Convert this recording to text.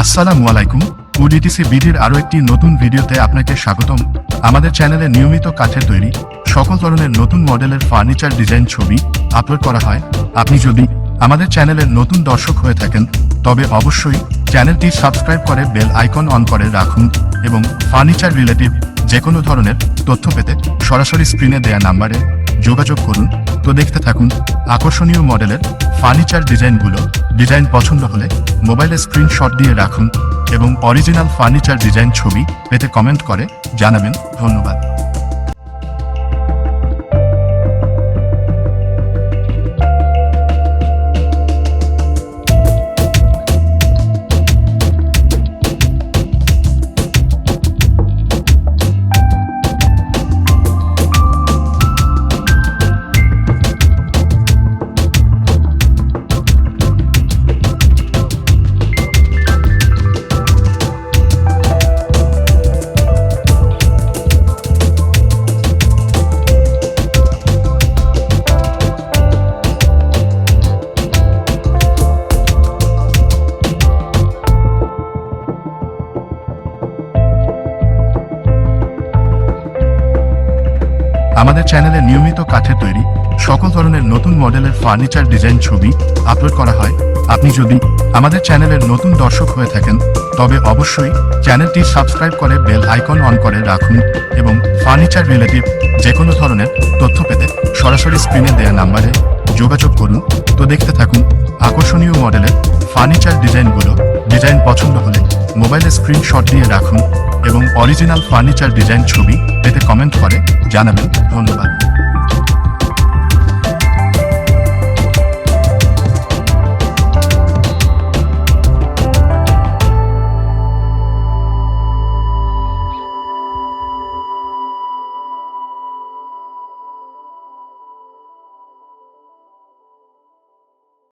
আসসালামু আলাইকুম। ওডিটিসি বিডির আরও একটি নতুন ভিডিওতে আপনাকে স্বাগতম। আমাদের চ্যানেলে নিয়মিত কাঠের তৈরি, সকল ধরনের নতুন মডেলের ফার্নিচার ডিজাইন ছবি আপলোড করা হয়। আপনি যদি আমাদের চ্যানেলের নতুন দর্শক হয়ে থাকেন, তবে অবশ্যই চ্যানেলটি সাবস্ক্রাইব করে বেল আইকন অন করে রাখুন এবং ফার্নিচার রিলেটিভ যে কোনো ধরনের তথ্য পেতে সরাসরি স্ক্রিনে দেয়া নাম্বারে যোগাযোগ করুন। তো দেখতে থাকুন, আকর্ষণীয় মডেলের ফার্নিচার ডিজাইনগুলো ডিজাইন পছন্দ হলে মোবাইলে স্ক্রিনশট দিয়ে রাখুন এবং অরিজিনাল ফার্নিচার ডিজাইন ছবি পেতে কমেন্ট করে জানাবেন। ধন্যবাদ। আমাদের চ্যানেলে নিয়মিত কাঠের তৈরি, সকল ধরনের নতুন মডেলের ফার্নিচার ডিজাইন ছবি আপলোড করা হয়। আপনি যদি আমাদের চ্যানেলের নতুন দর্শক হয়ে থাকেন, তবে অবশ্যই চ্যানেলটি সাবস্ক্রাইব করে বেল আইকন অন করে রাখুন এবং ফার্নিচার রিলেটিভ যে কোনো ধরনের তথ্য পেতে সরাসরি স্ক্রিনে দেয়া নাম্বারে যোগাযোগ করুন। তো দেখতে থাকুন, আকর্ষণীয় মডেলের ফার্নিচার ডিজাইনগুলো ডিজাইন পছন্দ হলে মোবাইলে স্ক্রিনশট দিয়ে রাখুন। এবং অরিজিনাল ফার্নিচার ডিজাইন ছবি পেতে কমেন্ট করে জানাবেন ধন্যবাদ।